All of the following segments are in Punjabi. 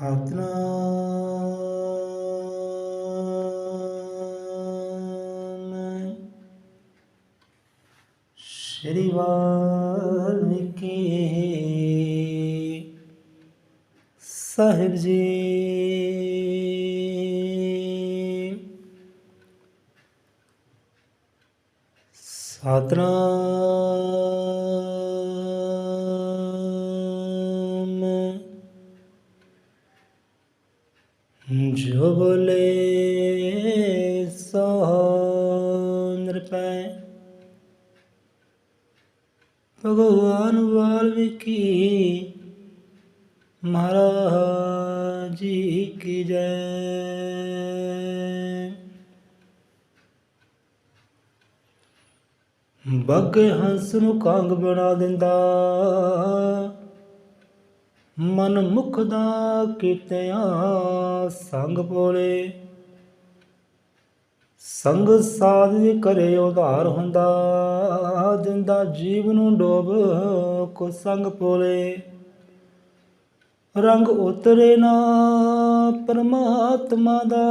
ਸਤਨਾਮ ਸ਼੍ਰੀ ਵਾਲਮੀਕੀ ਸਾਹਿਬ ਜੀ। ਸਤਨਾਮ ਜੁਬਲੇ ਬੋਲੇ ਸੋ ਨਿਰਪੈ ਭਗਵਾਨ ਵਾਲਮੀਕੀ ਮਹਾਰਾਜ ਜੀ ਕੀ ਜੈ। ਬੱਗੇ ਹੰਸ ਨੂੰ ਕੰਗ ਬਣਾ ਦਿੰਦਾ। ਮਨ ਮੁਖ ਦਾ ਕੀਤਿਆ ਸੰਗ ਪੋਲੇ। ਸੰਗ ਸਾਧ ਦੇ ਕਰੇ ਉਧਾਰ ਹੁੰਦਾ ਦਿੰਦਾ ਜੀਵ ਨੂੰ ਡੋਬ ਕੋ ਸੰਗ ਪੋਲੇ। ਰੰਗ ਉਤਰੇ ਨਾ ਪਰਮਾਤਮਾ ਦਾ,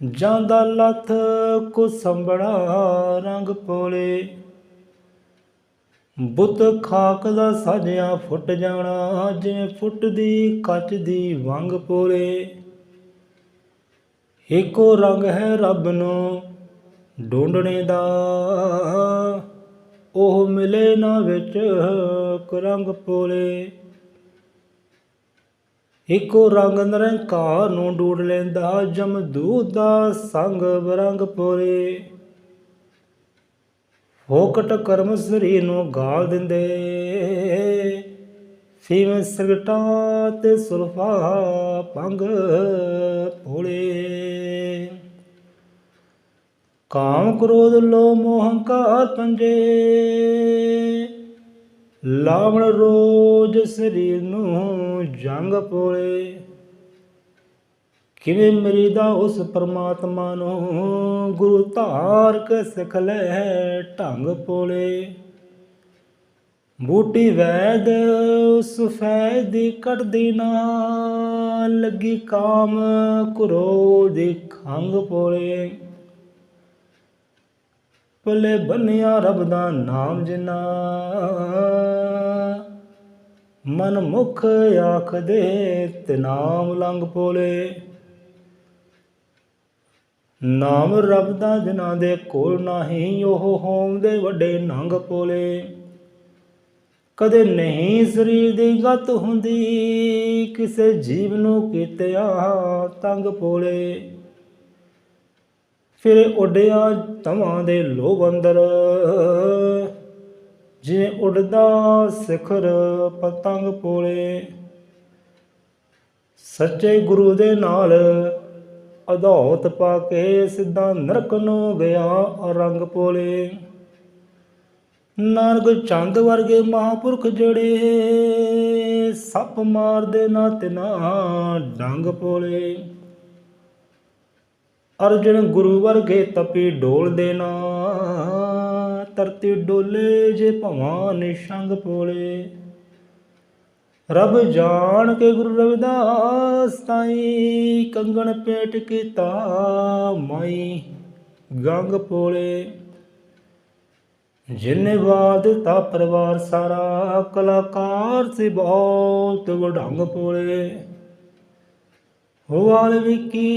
ਜਾਂਦਾ ਲੱਥ ਕੋ ਸੰਭੜਾ ਰੰਗ ਪੋਲੇ। ਬੁੱਤ ਖਾਕ ਦਾ ਸਾਜਿਆ ਫੁੱਟ ਜਾਣਾ, ਜਿਵੇਂ ਫੁੱਟਦੀ ਕੱਚ ਦੀ ਵੰਗ ਪੋਲੇ ਏਕੋ ਰੰਗ ਹੈ ਰੱਬ ਨੂੰ ਢੂੰਡਣੇ ਦਾ, ਉਹ ਮਿਲੇ ਨਾ ਵਿੱਚ ਕੁਰੰਗ ਪੋਲੇ ਇੱਕੋ ਰੰਗ ਨਿਰੰਕਾਰ ਨੂੰ ਡੂੜ ਲੈਂਦਾ, ਜਮਦੂਤ ਦਾ ਸੰਗ ਬਰੰਗ ਪੋਰੇ। ਹੋਕਟ ਕਰਮ ਸਰੀਰ ਨੂੰ ਗਾਲ ਦਿੰਦੇ। ਫੀਮ ਸਿਗਟਾ ਤੇ ਸੁਲਫਾ ਪੰਗ ਭੋਲੇ। ਕਾਮ ਕ੍ਰੋਧ ਲੋ ਮੋਹ ਹੰਕਾਰ ਪੰਜੇ। ਲਾਵਣ ਰੋਜ ਸਰੀਰ ਨੂੰ ਜੰਗ ਪੋਲੇ। ਕਿਵੇਂ ਮਰੀਦਾ ਉਸ ਪਰਮਾਤਮਾ ਨੂੰ? ਗੁਰੂ ਧਾਰ ਕੇ ਸਿਖ ਲੈ ਢੰਗ ਪੋਲੇ। ਬੂਟੀ ਵੈਦ ਉਸ ਫੈਦੀ ਕੱਢਦੀ ਨਾ, ਲੱਗੀ ਕਾਮ ਕਰੋ ਕ੍ਰੋਧ ਖੰਗ ਪੋਲੇ। ਪਲੇ ਬੰਨਿਆ ਰੱਬ ਦਾ ਨਾਮ ਜਿਨਾ ਮਨ ਮੁਖ ਆਖ ਦੇ ਤੇ ਨਾਮ ਲੰਗ ਪੋਲੇ। ਨਾਮ ਰੱਬ ਦਾ ਜਿਨ੍ਹਾਂ ਦੇ ਕੋਲ ਨਹੀਂ, ਉਹ ਹੋਮ ਦੇ ਵੱਡੇ ਨੰਗ ਪੋਲੇ। ਕਦੇ ਨਹੀਂ ਸਰੀਰ ਦੀ ਗਤ ਹੁੰਦੀ, ਕਿਸੇ ਜੀਵ ਨੂੰ ਕੀਤਿਆ ਤੰਗ ਪੋਲੇ। ਫਿਰ ਉੱਡਿਆ ਤਵਾਂ ਦੇ ਲੋਭ ਅੰਦਰ, ਜਿਵੇਂ ਉੱਡਦਾ ਸਿਖਰ ਪਤੰਗ ਪੋਲੇ। ਸੱਚੇ ਗੁਰੂ ਦੇ ਨਾਲ ਅਧੌਤ ਪਾ ਕੇ ਸਿੱਧਾ ਨਰਕ ਨੂੰ ਗਿਆ ਰੰਗ ਪੋਲੇ। ਨਾਨਕ ਚੰਦ ਵਰਗੇ ਮਹਾਪੁਰਖ ਜੜੇ ਸੱਪ ਮਾਰਦੇ ਨਾ ਤਿਨਾ ਡੰਗ ਪੋਲੇ। ਅਰਜਨ ਗੁਰੂ ਵਰਗੇ ਤਪੀ ਡੋਲ ਦੇਣਾ ਧਰਤੀ ਡੋਲੇ ਜੇ ਭਵਾਂ ਨਿਸ਼ੰਗ ਪੋਲੇ। ਰਬ ਜਾਣ ਕੇ ਗੁਰੂ ਰਵਿਦਾਸ ਤਾਈ ਕੰਗਣ ਪੇਟ ਕੀਤਾ ਮਾਈ ਗੰਗ ਪੋਲੇ। ਜਿਨੇ ਬਾਦ ਤਾ ਪਰਿਵਾਰ ਸਾਰਾ, ਕਲਾਕਾਰ ਸੀ ਬਹੁਤ ਵਡੰਗ ਪੋਲੇ। ਵਿਕੀ,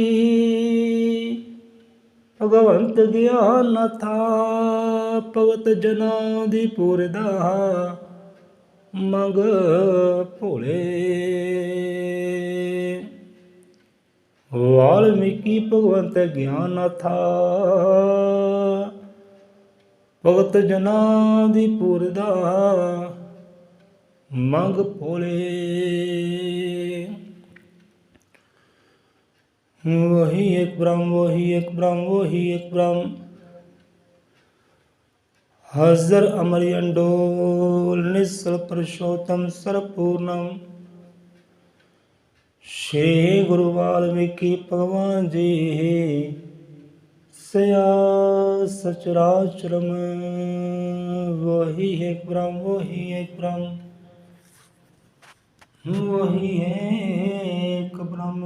ਭਗਵੰਤ ਗਿਆਨ ਥਾ, ਭਗਤ ਜਨਾਂ ਦੀ ਪੂਰਦਾ। ਮੰਗ ਭੋਲੇ ਵਾਲਮੀਕੀ ਭਗਵੰਤ ਗਿਆਨ ਥਾ ਭਗਤ ਜਨਾਂ ਦੀ ਪੂਰਦਾ ਮੰਗ ਭੋਲੇ वही एक ब्रह्म वही एक ब्रह्म वही एक ब्रह्म હાજર અમરી અંડોલ નિસલ પુરુષોત્તમ સરપૂર્ણમ શ્રી ગુરુ વાલ્મીકી ભગવાન જી સયા સચરાચરમ વહી હે બ્રહ્મ વહી હે બ્રહ્મ વહી હે બ્રહ્મ